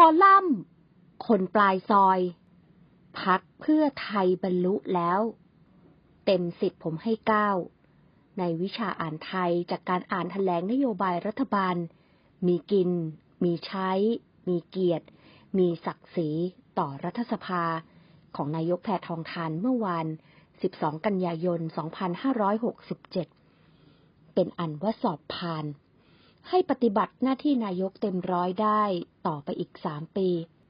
คอลัมน์ คนปลายซอย พักเพื่อไทยบรรลุแล้ว เต็มสิทธิ์ผมให้เก้า ในวิชาอ่านไทยจากการอ่านแถลงนโยบายรัฐบาล มีกิน มีใช้ มีเกียรติ มีศักดิ์ศรีต่อรัฐสภา ของนายกแพทองทานเมื่อวาน 12 กันยายน 2567 เป็นอันว่าสอบผ่าน ให้ปฏิบัติหน้าที่นายกเต็มร้อยได้ต่อไปอีกสามปี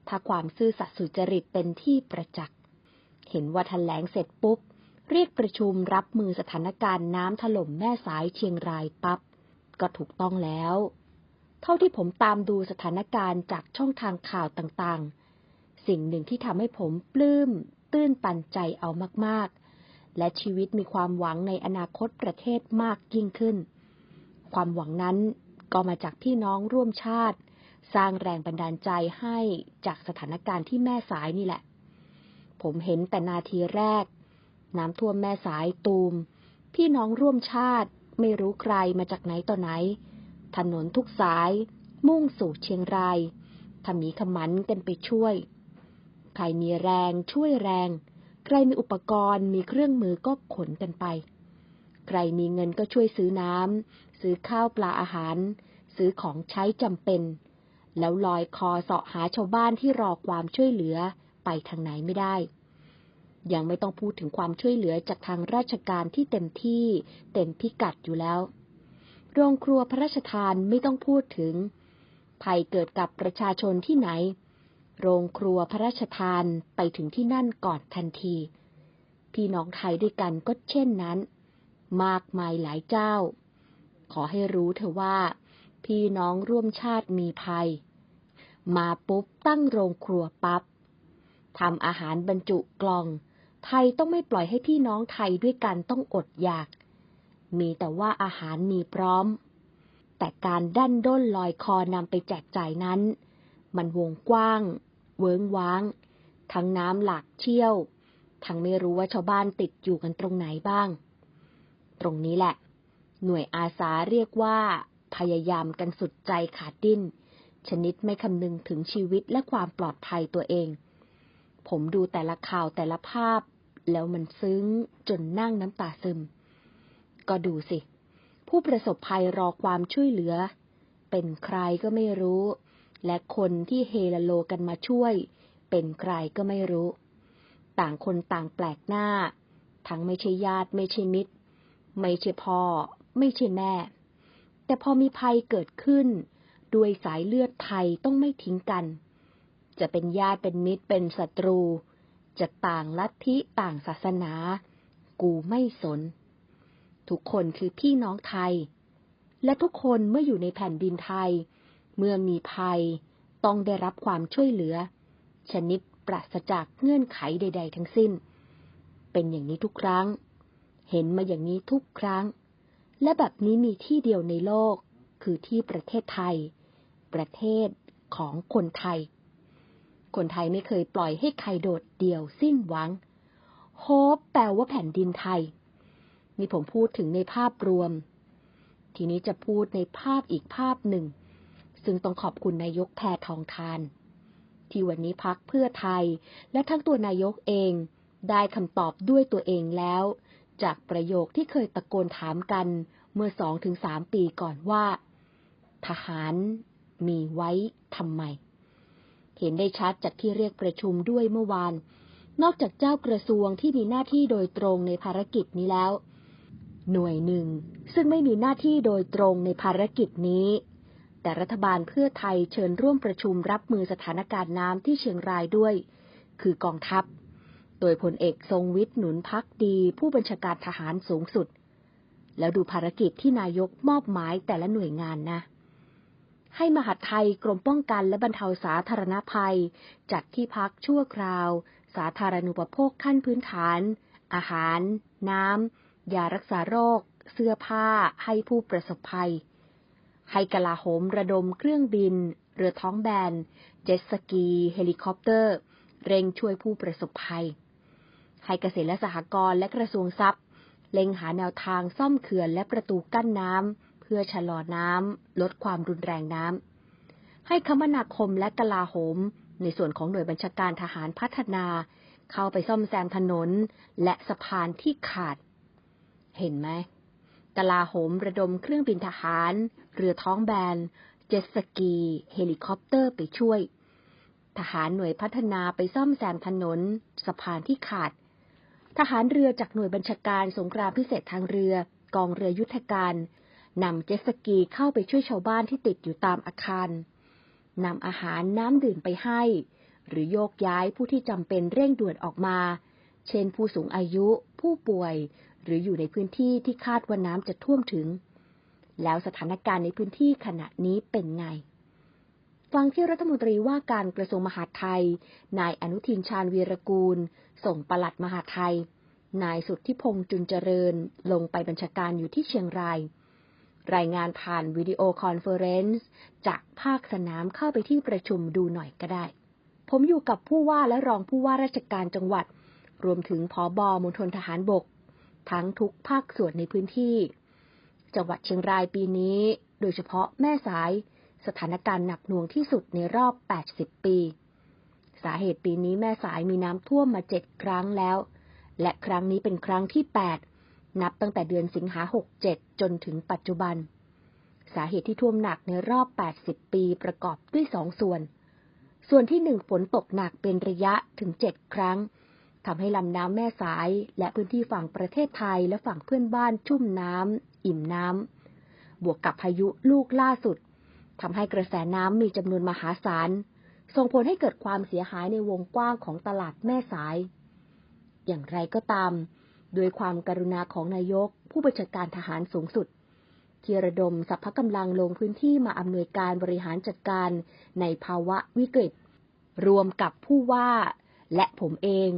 ถ้าความซื่อสัตย์สุจริตเป็นที่ประจักษ์ เห็นว่าแถลงเสร็จปุ๊บ เรียกประชุมรับมือสถานการณ์น้ำถล่มแม่สายเชียงรายปับ๊บก็ถูกต้องแล้ว เท่าที่ผมตามดูสถานการณ์จากช่องทางข่าวต่างๆ สิ่งหนึ่งที่ทำให้ผมปลื้ม ตื้นตันใจเอามากๆ และชีวิตมีความหวังในอนาคตประเทศมากยิ่งขึ้น ความหวังนั้น ก็มาจากพี่น้องร่วมชาติ สร้างแรงบันดาลใจให้จากสถานการณ์ที่แม่สายนี่แหละ ผมเห็นแต่นาทีแรก น้ำท่วมแม่สายตูม พี่น้องร่วมชาติไม่รู้ใครมาจากไหนต่อไหน ถนนทุกสาย มุ่งสู่เชียงรายทำมีขมันกันไปช่วย ใครมีแรงช่วยแรง ใครมีอุปกรณ์มีเครื่องมือก็ขนกันไป ใครมีเงินก็ช่วยซื้อน้ำซื้อข้าวปลาอาหาร ซื้อของใช้จำเป็น แล้วลอยคอเสาะหาชาวบ้านที่รอความช่วยเหลือไปทางไหนไม่ได้ ยังไม่ต้องพูดถึงความช่วยเหลือจากทางราชการที่เต็มที่เต็มพิกัดอยู่แล้ว โรงครัวพระราชทานไม่ต้องพูดถึง ภัยเกิดกับประชาชนที่ไหน โรงครัวพระราชทานไปถึงที่นั่นก่อนทันทีพี่น้องไทยด้วยกันก็เช่นนั้น มากมายหลายเจ้า ขอให้รู้เถอะว่า พี่น้องร่วมชาติมีภัย มาปุ๊บตั้งโรงครัวปับ๊บทำอาหารบรรจุกล่อง ไทยต้องไม่ปล่อยให้พี่น้องไทยด้วยกันต้องอดอยาก มีแต่ว่าอาหารมีพร้อม แต่การดั้นด้นลอยคอนำไปแจกจ่ายนั้น มันวงกว้าง เวิงว้าง ทั้งน้ำหลากเชี่ยว ทั้งไม่รู้ว่าชาวบ้านติดอยู่กันตรงไหนบ้าง ตรงนี้แหละ หน่วยอาสาเรียกว่า พยายามกันสุดใจขาดดิ้น ชนิดไม่คำนึงถึงชีวิตและความปลอดภัยตัวเอง ผมดูแต่ละข่าวแต่ละภาพ แล้วมันซึ้งจนนั่งน้ำตาซึม ก็ดูสิ ผู้ประสบภัยรอความช่วยเหลือ เป็นใครก็ไม่รู้ และคนที่เฮลโลกันมาช่วย เป็นใครก็ไม่รู้ ต่างคนต่างแปลกหน้า ทั้งไม่ใช่ญาติไม่ใช่มิตร ไม่ใช่พ่อ ไม่ใช่แม่ แต่พอมีภัยเกิดขึ้น ด้วยสายเลือดไทยต้องไม่ทิ้งกัน จะเป็นญาติเป็นมิตรเป็นศัตรู จะต่างลัทธิต่างศาสนา กูไม่สน ทุกคนคือพี่น้องไทย และทุกคนเมื่ออยู่ในแผ่นดินไทย เมื่อมีภัยต้องได้รับความช่วยเหลือ ชนิดปราศจากเงื่อนไขใด ๆ ทั้งสิ้น เป็นอย่างนี้ทุกครั้ง เห็นมาอย่างนี้ทุกครั้ง และแบบนี้มีที่เดียวในโลก คือที่ประเทศไทย ประเทศของคนไทย คนไทยไม่เคยปล่อยให้ใครโดดเดี่ยวสิ้นหวัง โฮปแปลว่าแผ่นดินไทย นี่ผมพูดถึงในภาพรวม ทีนี้จะพูดในภาพอีกภาพหนึ่ง ซึ่งต้องขอบคุณนายกแพทองทาน ที่วันนี้พักเพื่อไทย และทั้งตัวนายกเองได้คำตอบด้วยตัวเองแล้ว จากประโยคที่เคยตะโกนถามกันเมื่อสองถึงสามปีก่อนว่า ทหารมีไว้ทำไม เห็นได้ชัดจากที่เรียกประชุมด้วยเมื่อวาน นอกจากเจ้ากระทรวงที่มีหน้าที่โดยตรงในภารกิจนี้แล้ว หน่วยหนึ่ง ซึ่งไม่มีหน้าที่โดยตรงในภารกิจนี้ แต่รัฐบาลเพื่อไทยเชิญร่วมประชุมรับมือสถานการณ์น้ำที่เชียงรายด้วย คือกองทัพ โดยพลเอกทรงวิทย์หนุนพักดีผู้บัญชาการทหารสูงสุด แล้วดูภารกิจที่นายกมอบหมายแต่ละหน่วยงานนะ ให้มหาดไทยกรมป้องกันและบรรเทาสาธารณภัย จัดที่พักชั่วคราว สาธารณูปโภคขั้นพื้นฐาน อาหาร น้ำยารักษาโรค เสื้อผ้าให้ผู้ประสบภัย ให้กลาโหมระดมเครื่องบิน เรือท้องแบน เจ็ตสกี เฮลิคอปเตอร์ เร่งช่วยผู้ประสบภัย ให้เกษตรและสหกรณ์และกระทรวงทรัพย์ เล็งหาแนวทางซ่อมเขื่อนและประตูกั้นน้ำเพื่อชะลอน้ำลดความรุนแรงน้ำให้คมนาคมและกลาโหม ในส่วนของหน่วยบัญชาการทหารพัฒนา เข้าไปซ่อมแซมถนนและสะพานที่ขาด เห็นไหมกลาโหมระดมเครื่องบินทหาร เรือท้องแบน เจ็ตสกี เฮลิคอปเตอร์ไปช่วย ทหารหน่วยพัฒนาไปซ่อมแซมถนน สะพานที่ขาด ทหารเรือจากหน่วยบัญชาการสงครามพิเศษทางเรือ กองเรือยุทธการนำเจ็ตสกีเข้าไปช่วยชาวบ้านที่ติดอยู่ตามอาคารนำอาหารน้ำดื่มไปให้ หรือโยกย้ายผู้ที่จำเป็นเร่งด่วนออกมา เช่นผู้สูงอายุ ผู้ป่วย หรืออยู่ในพื้นที่ที่คาดว่าน้ำจะท่วมถึง แล้วสถานการณ์ในพื้นที่ขณะนี้เป็นไง ฟังที่รัฐมนตรีว่าการกระทรวงมหาดไทย นายอนุทินชาญวีรกูล ส่งปลัดมหาดไทย นายสุทธิพงษ์จุนเจริญ ลงไปบัญชาการอยู่ที่เชียงราย รายงานผ่านวิดีโอคอนเฟอเรนซ์จากภาคสนามเข้าไปที่ประชุมดูหน่อยก็ได้ ผมอยู่กับผู้ว่าและรองผู้ว่าราชการจังหวัด รวมถึงผอบอมณฑลทหารบก ทั้งทุกภาคส่วนในพื้นที่ จังหวัดเชียงรายปีนี้ โดยเฉพาะแม่สาย สถานการณ์หนักหน่วงที่สุดในรอบ 80 ปี สาเหตุปีนี้แม่สายมีน้ำท่วมมาเจ็ดครั้งแล้ว และครั้งนี้เป็นครั้งที่ 8 นับตั้งแต่เดือนสิงหาหกจจนถึงปัจจุบัน สาเหตุที่ท่วมหนักในรอบ 80 ปีประกอบด้วยสองส่วน ส่วนที่หนึ่งฝนตกหนักเป็นระยะถึงเจ็ดครั้งทำให้ลำน้ำแม่สายและพื้นที่ฝั่งประเทศไทยและฝั่งเพื่อนบ้านชุ่มน้ำอิ่มน้ำบวกกับพายุลูกล่าสุด ทำให้กระแสน้ำมีจำนวนมหาศาล ส่งผลให้เกิดความเสียหายในวงกว้างของตลาดแม่สาย อย่างไรก็ตาม ด้วยความกรุณาของนายก ผู้บัญชาการทหารสูงสุด ที่ระดมสัพพะกำลังลงพื้นที่มาอำนวยการบริหารจัดการในภาวะวิกฤต รวมกับผู้ว่า และผมเอง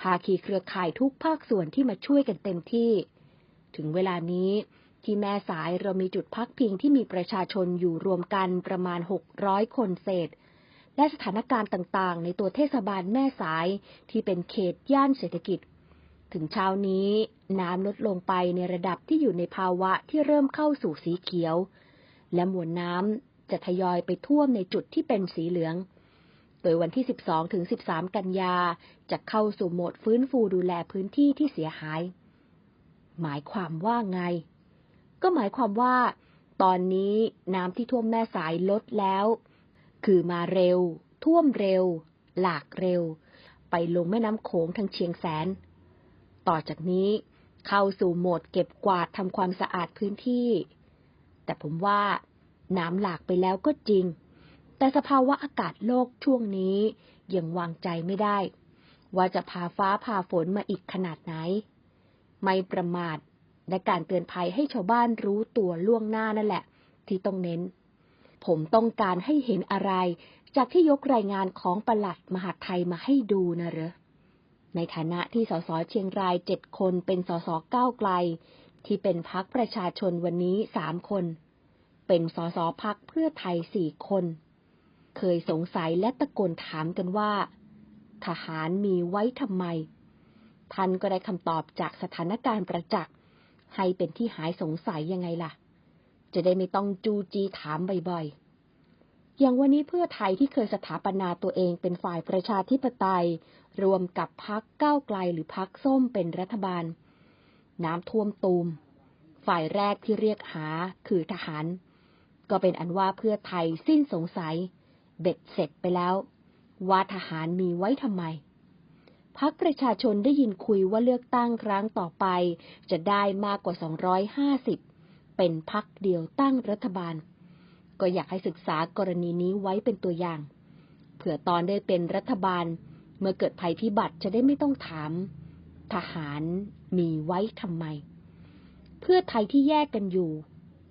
ภาคีเครือข่ายทุกภาคส่วนที่มาช่วยกันเต็มที่ ถึงเวลานี้ ที่แม่สายเรามีจุดพักพิงที่มีประชาชนอยู่รวมกันประมาณ 600 คนเศษ และสถานการณ์ต่างๆ ในตัวเทศบาลแม่สายที่เป็นเขตย่านเศรษฐกิจ ถึงเช้านี้น้ำลดลงไปในระดับที่อยู่ในภาวะที่เริ่มเข้าสู่สีเขียว และมวลน้ำจะทยอยไปท่วมในจุดที่เป็นสีเหลืองโดยวันที่ 12 ถึง 13 กันยา จะเข้าสู่โหมดฟื้นฟูดูแลพื้นที่ที่เสียหาย หมายความว่าไง ก็หมายความว่า ตอนนี้น้ำที่ท่วมแม่สายลดแล้ว คือมาเร็ว ท่วมเร็ว หลากเร็ว ไปลงแม่น้ำโขงทางเชียงแสน ต่อจากนี้เข้าสู่โหมดเก็บกวาดทำความสะอาดพื้นที่ แต่ผมว่าน้ำหลากไปแล้วก็จริง แต่สภาวะอากาศโลกช่วงนี้ยังวางใจไม่ได้ ว่าจะพาฟ้าพาฝนมาอีกขนาดไหน ไม่ประมาท และการเตือนภัยให้ชาวบ้านรู้ตัวล่วงหน้านั่นแหละ ที่ต้องเน้น ผมต้องการให้เห็นอะไร จากที่ยกรายงานของประหลัดมหาไทยมาให้ดูนะเหรอในฐานะที่สสเชียงรายเจ็ดคนเป็นสสก้าวไกล ที่เป็นพักประชาชนวันนี้สามคน เป็นสสพักเพื่อไทยสี่คน เคยสงสัยและตะโกนถามกันว่า ทหารมีไว้ทำไม ท่านก็ได้คำตอบจากสถานการณ์ประจักษ์ ให้เป็นที่หายสงสัยยังไงล่ะ จะได้ไม่ต้องจูจีถามบ่อยๆ อย่างวันนี้เพื่อไทยที่เคยสถาปนาตัวเองเป็นฝ่ายประชาธิปไตย รวมกับพักก้าวไกลหรือพักส้มเป็นรัฐบาล น้ำท่วมตูม ฝ่ายแรกที่เรียกหาคือทหาร ก็เป็นอันว่าเพื่อไทยสิ้นสงสัย เบ็ดเสร็จไปแล้ว ว่าทหารมีไว้ทำไม พักประชาชนได้ยินคุยว่าเลือกตั้งครั้งต่อไป จะได้มากกว่า 250 เป็นพักเดียวตั้งรัฐบาล ก็อยากให้ศึกษากรณีนี้ไว้เป็นตัวอย่าง เผื่อตอนได้เป็นรัฐบาล เมื่อเกิดภัยพิบัติจะได้ไม่ต้องถาม ทหารมีไว้ทำไม เพื่อไทยที่แยกกันอยู่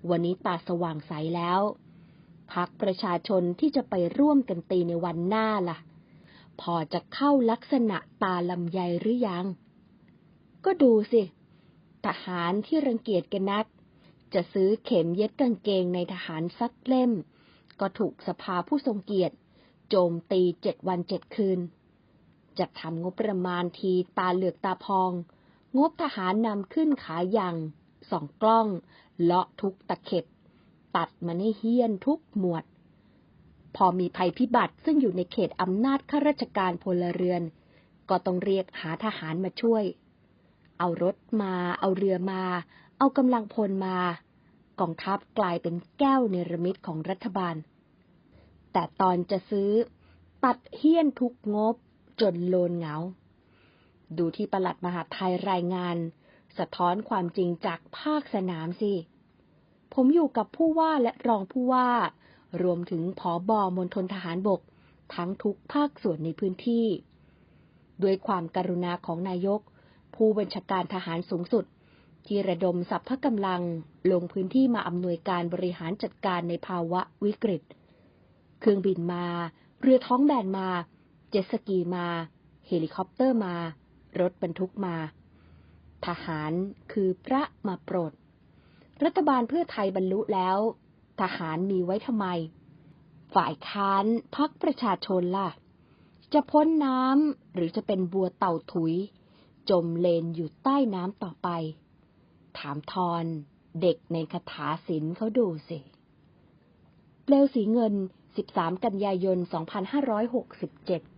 วันนี้ตาสว่างใสแล้วพักประชาชนที่จะไปร่วมกันตีในวันหน้าละ่ะ พอจะเข้าลักษณะตาลำไยหรือยัง ก็ดูสิ ทหารที่รังเกียจกันนัก จะซื้อเข็มเย็ดกางเกงในทหารสักเล่ม ก็ถูกสภาผู้ทรงเกียรติโจมตีเจ็ดวันเจ็ดคืนจัดทำงบประมาณทีตาเหลือกตาพอง งบทหารนำขึ้นขาอย่างสองกล้อง เลาะทุกตะเข็บ ตัดมันให้เฮี้ยนทุกหมวด พอมีภัยพิบัติซึ่งอยู่ในเขตอำนาจข้าราชการพลเรือน ก็ต้องเรียกหาทหารมาช่วย เอารถมา เอาเรือมา เอากำลังพลมา กองทัพกลายเป็นแก้วเนรมิตของรัฐบาล แต่ตอนจะซื้อ ตัดเฮี้ยนทุกงบจนโลนเหงา ดูที่ประหลัดมหาไทยรายงาน สะท้อนความจริงจากภาคสนามสิ ผมอยู่กับผู้ว่าและรองผู้ว่า รวมถึงผอบอมณฑลทหารบก ทั้งทุกภาคส่วนในพื้นที่ ด้วยความกรุณาของนายก ผู้บัญชาการทหารสูงสุด ที่ระดมสัพพะกำลังลงพื้นที่มาอำนวยการบริหารจัดการในภาวะวิกฤต เครื่องบินมา เรือท้องแบนมา เจ็ตสกีมา เฮลิคอปเตอร์มา รถบรรทุกมา ทหารคือพระมาโปรด รัฐบาลเพื่อไทยบรรลุแล้ว ทหารมีไว้ทำไม ฝ่ายค้านพักประชาชนล่ะ จะพ้นน้ำหรือจะเป็นบัวเต่าถุย จมเลนอยู่ใต้น้ำต่อไป ถามทอนเด็กในคาถาศิลป์เขาดูสิ เปลวสีเงิน 13 กันยายน 2567